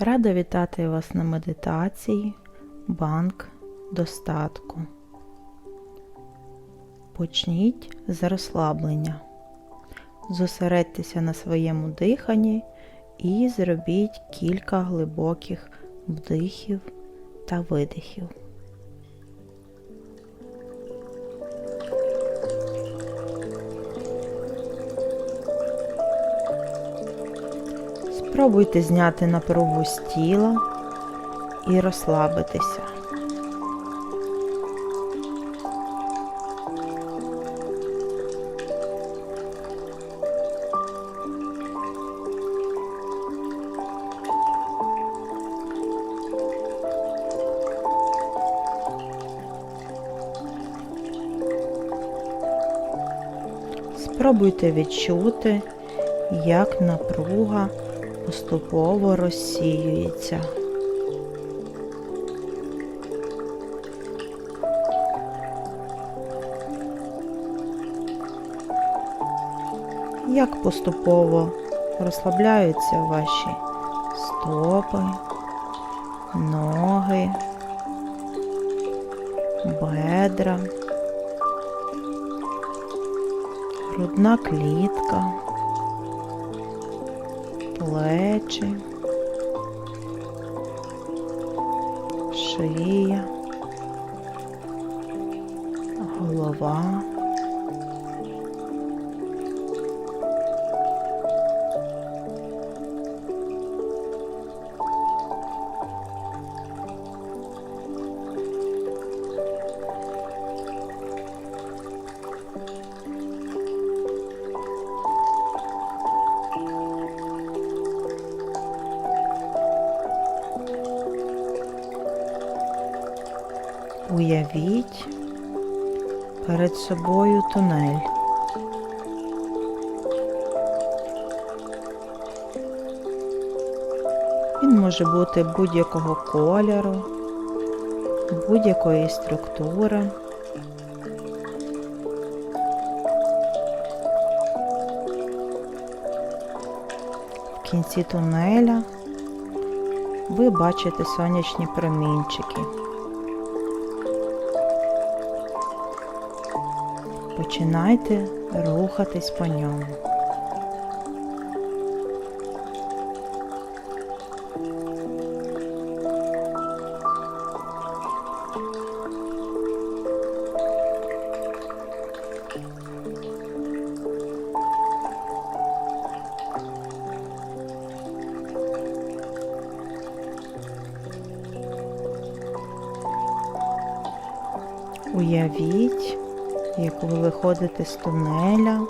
Рада вітати вас на медитації Банк достатку. Почніть з розслаблення. Зосередьтеся на своєму диханні і зробіть кілька глибоких вдихів та видихів. Спробуйте зняти напругу з тіла і розслабитися. Спробуйте відчути, як напруга поступово розсіюється. Як поступово розслабляються ваші стопи, ноги, бедра, грудна клітка плечі, шия, голова. Уявіть перед собою тунель. Він може бути будь-якого кольору, будь-якої структури. В кінці тунеля ви бачите сонячні промінчики. Починайте рухатись по ньому. Уявіть, як ви виходите з тунеля.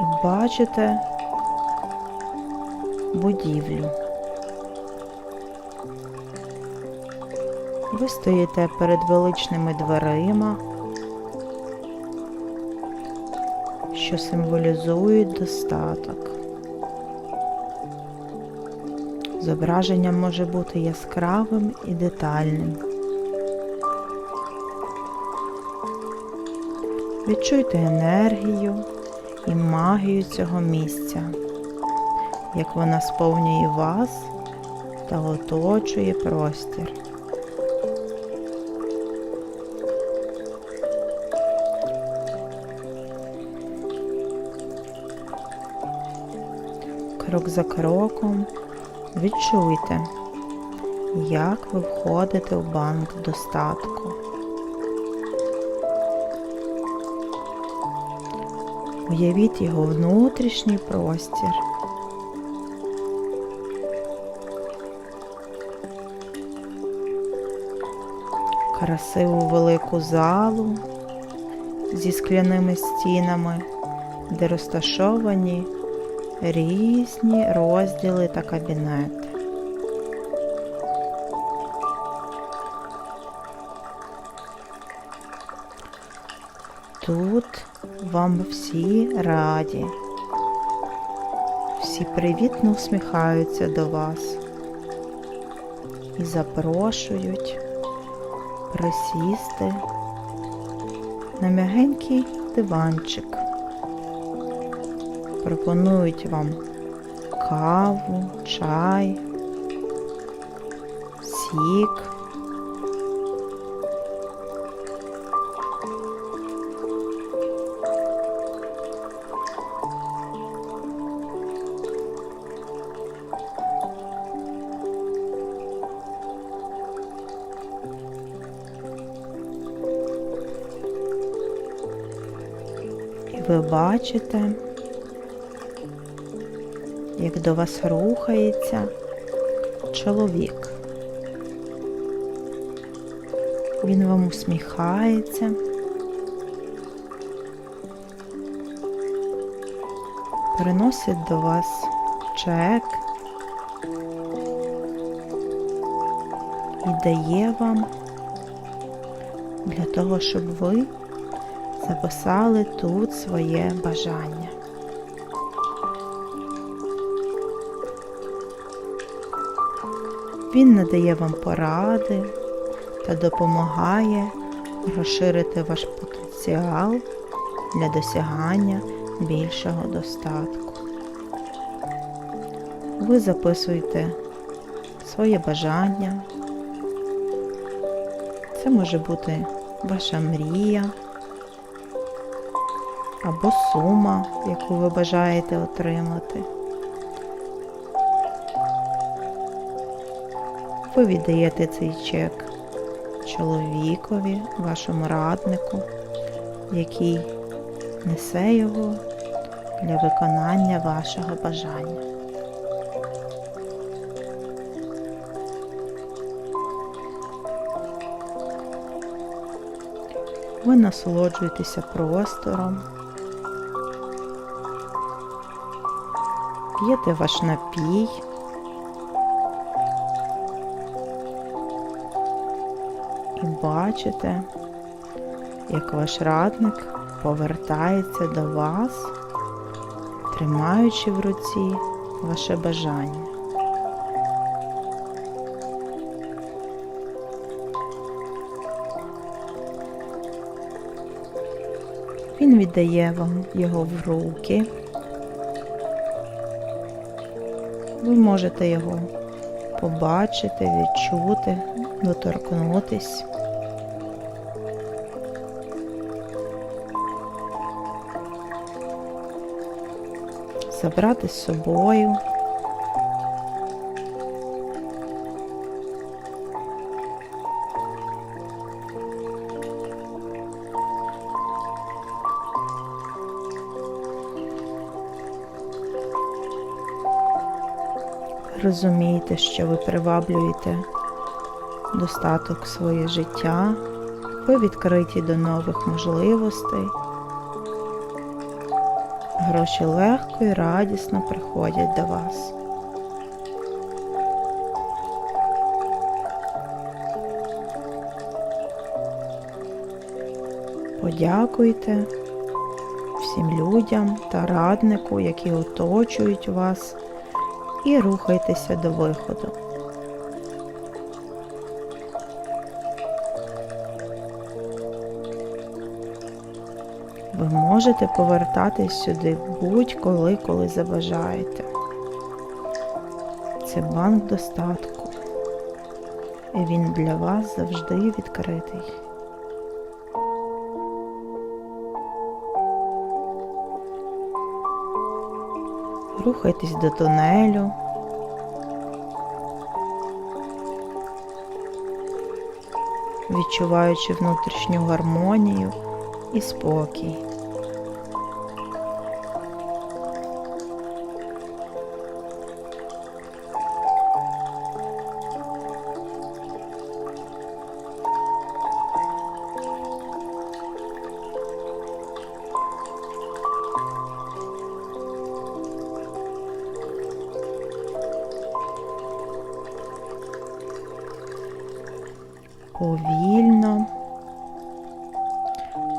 І бачите будівлю. Ви стоїте перед величними дверима, що символізують достаток. Зображення може бути яскравим і детальним. Відчуйте енергію і магію цього місця, як вона сповнює вас та оточує простір. Крок за кроком Відчуйте, як ви входите в банк достатку. Уявіть його внутрішній простір. Красиву велику залу зі скляними стінами, де розташовані різні розділи та кабінети. Тут вам всі раді, всі привітно усміхаються до вас і запрошують присісти на м'ягенький диванчик. Пропонують вам каву, чай, сік. Ви бачите, як до вас рухається чоловік. Він вам усміхається. Приносить до вас чек і дає вам для того, щоб ви записали тут своє бажання. Він надає вам поради та допомагає розширити ваш потенціал для досягання більшого достатку. Ви записуєте своє бажання. Це може бути ваша мрія або сума, яку ви бажаєте отримати. Ви віддаєте цей чек чоловікові, вашому раднику, який несе його для виконання вашого бажання. Ви насолоджуєтеся простором, п'єте ваш напій. Бачите, як ваш радник повертається до вас, тримаючи в руці ваше бажання. Він віддає вам його в руки. Ви можете його побачити, відчути, доторкнутись. Забрати з собою. Розумієте, що ви приваблюєте достаток своє життя, ви відкриті до нових можливостей. Гроші легко і радісно приходять до вас. Подякуйте всім людям та раднику, які оточують вас, і рухайтеся до виходу. Ви можете повертатись сюди будь-коли, коли забажаєте. Це банк достатку. І він для вас завжди відкритий. Рухайтесь до тунелю. Відчуваючи внутрішню гармонію і спокій. Повільно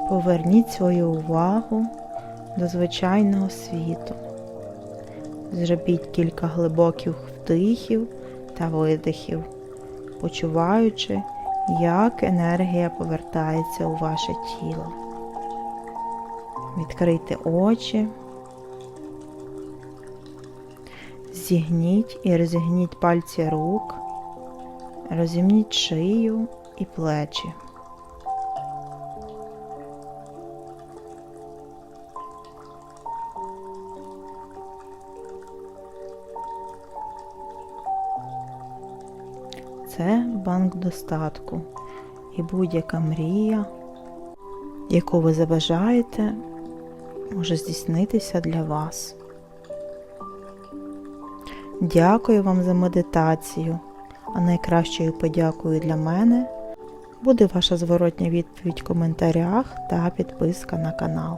поверніть свою увагу до звичайного світу. Зробіть кілька глибоких вдихів та видихів, почуваючи, як енергія повертається у ваше тіло. Відкрийте очі Зігніть і розігніть пальці рук, розімніть шию і плечі. Це банк достатку і будь-яка мрія, яку ви забажаєте, може здійснитися для вас. Дякую вам за медитацію, а найкращою подякою для мене буде ваша зворотня відповідь в коментарях та підписка на канал.